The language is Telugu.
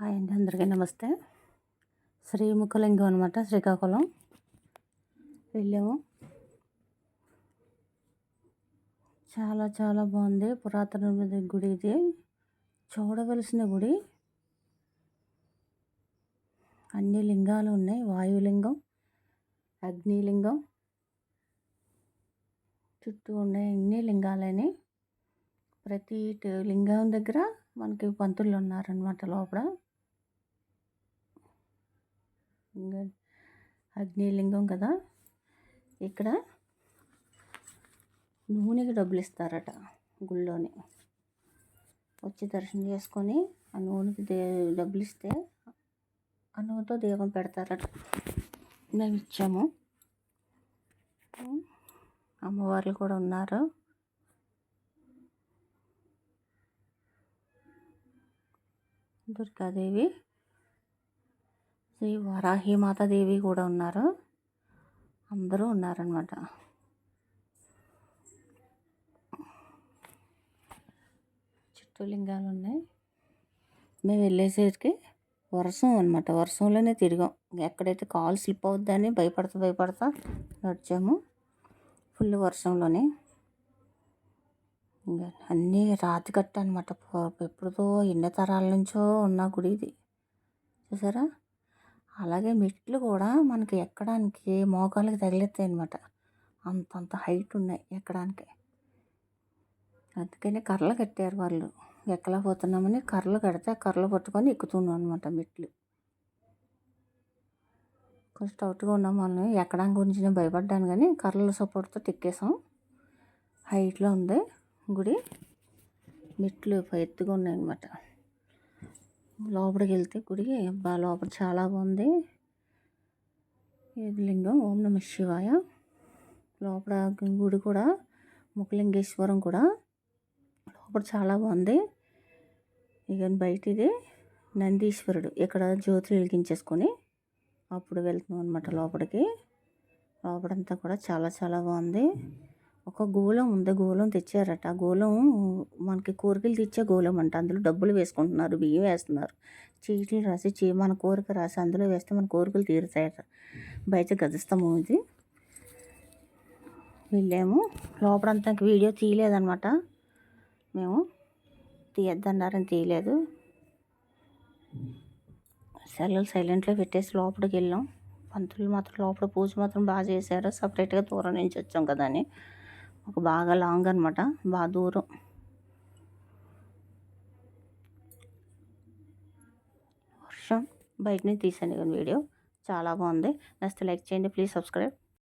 హాయ్ అండి అందరికీ నమస్తే. శ్రీముఖలింగం అనమాట శ్రీకాకుళం. వెళ్ళాము. చాలా చాలా బాగుంది. పురాతన గుడి ఇది. చూడవలసిన గుడి. అన్ని లింగాలు ఉన్నాయి. వాయులింగం అగ్నిలింగం. చుట్టూ ఉన్నాయి అన్ని లింగాలని. ప్రతి లింగం దగ్గర మనకి పంతులు ఉన్నారనమాట లోపల. అగ్నిలింగం కదా? ఇక్కడ నూనెకి డబ్బులు ఇస్తారట గుళ్ళోని. వచ్చి దర్శనం చేసుకొని ఆ నూనెకి దే డబ్బులు ఇస్తే ఆ నూనెతో దీపం పెడతారట. మేము ఇచ్చాము. అమ్మవార్లు కూడా ఉన్నారు. దుర్గాదేవి. శ్రీ దేవి కూడా ఉన్నారు. అందరూ ఉన్నారనమాట చుట్టూ లింగాలు ఉన్నాయి. మేము వెళ్ళేసరికి వర్షం అనమాట వర్షంలోనే తిరిగాం. ఎక్కడైతే కాలు స్లిప్ అవుద్దని భయపడతా భయపడతా నడిచాము. ఫుల్ వర్షంలోనే. అన్నీ రాతి కట్ట అనమాట ఎప్పుడుదో ఎన్ని తరాల నుంచో ఉన్న గుడి ఇది. చూసారా? అలాగే మెట్లు కూడా మనకి ఎక్కడానికి మోకాళ్ళకి తగిలేస్తాయి అనమాట అంతంత హైట్ ఉన్నాయి ఎక్కడానికి. అందుకని కర్రలు కట్టారు వాళ్ళు. ఎక్కలేకపోతున్నామని కర్రలు కడితే కర్రలు పట్టుకొని ఎక్కుతున్నాం అనమాట మెట్లు. కొంచెం స్టౌట్గా ఉన్నాం వాళ్ళని ఎక్కడానికి గురించి నేను భయపడ్డాను కానీ కర్రల సపోర్ట్తో ఎక్కేసాం. హైట్లో ఉంది గుడి. మెట్లు ఎత్తుగా ఉన్నాయన్నమాట లోపలికి వెళ్తే గుడి అబ్బా లోపల చాలా బాగుంది. ఇది లింగం? ఓం నమ శివాయ. లోపల గుడి కూడా ముఖలింగేశ్వరం కూడా లోపల చాలా బాగుంది. ఇక బయట ఇది నందీశ్వరుడు. ఇక్కడ జ్యోతులు వెలిగించేసుకొని అప్పుడు వెళ్తున్నాం అనమాట లోపలికి. లోపలంతా కూడా చాలా చాలా బాగుంది. ఒక గోళం ఉంది గోళం తెచ్చారట. ఆ గోళం మనకి కోరికలు తెచ్చే గోళం అంట అందులో డబ్బులు వేసుకుంటున్నారు బియ్యం వేస్తున్నారు. చీటీలు రాసి చీ మన కోరిక రాసి అందులో వేస్తే మన కోరికలు తీరుతాయట. బయట గదిస్తాము ఇది. వెళ్ళాము. లోపలంతా వీడియో తీయలేదనమాట మేము తీయద్దన్నారని తీయలేదు. సెల్లలు సైలెంట్లో పెట్టేసి లోపలికి వెళ్ళాం. పంతులు మాత్రం లోపల పూజ మాత్రం బాగా చేశారు. సపరేట్గా దూరం నుంచి వచ్చాం కదా అని. ఒక బాగా లాంగ్ అనమాట బాగా దూరం. వర్షం బయట నుంచి తీసాను వీడియో. చాలా బాగుంది. నచ్చితే లైక్ చేయండి ప్లీజ్ సబ్స్క్రైబ్.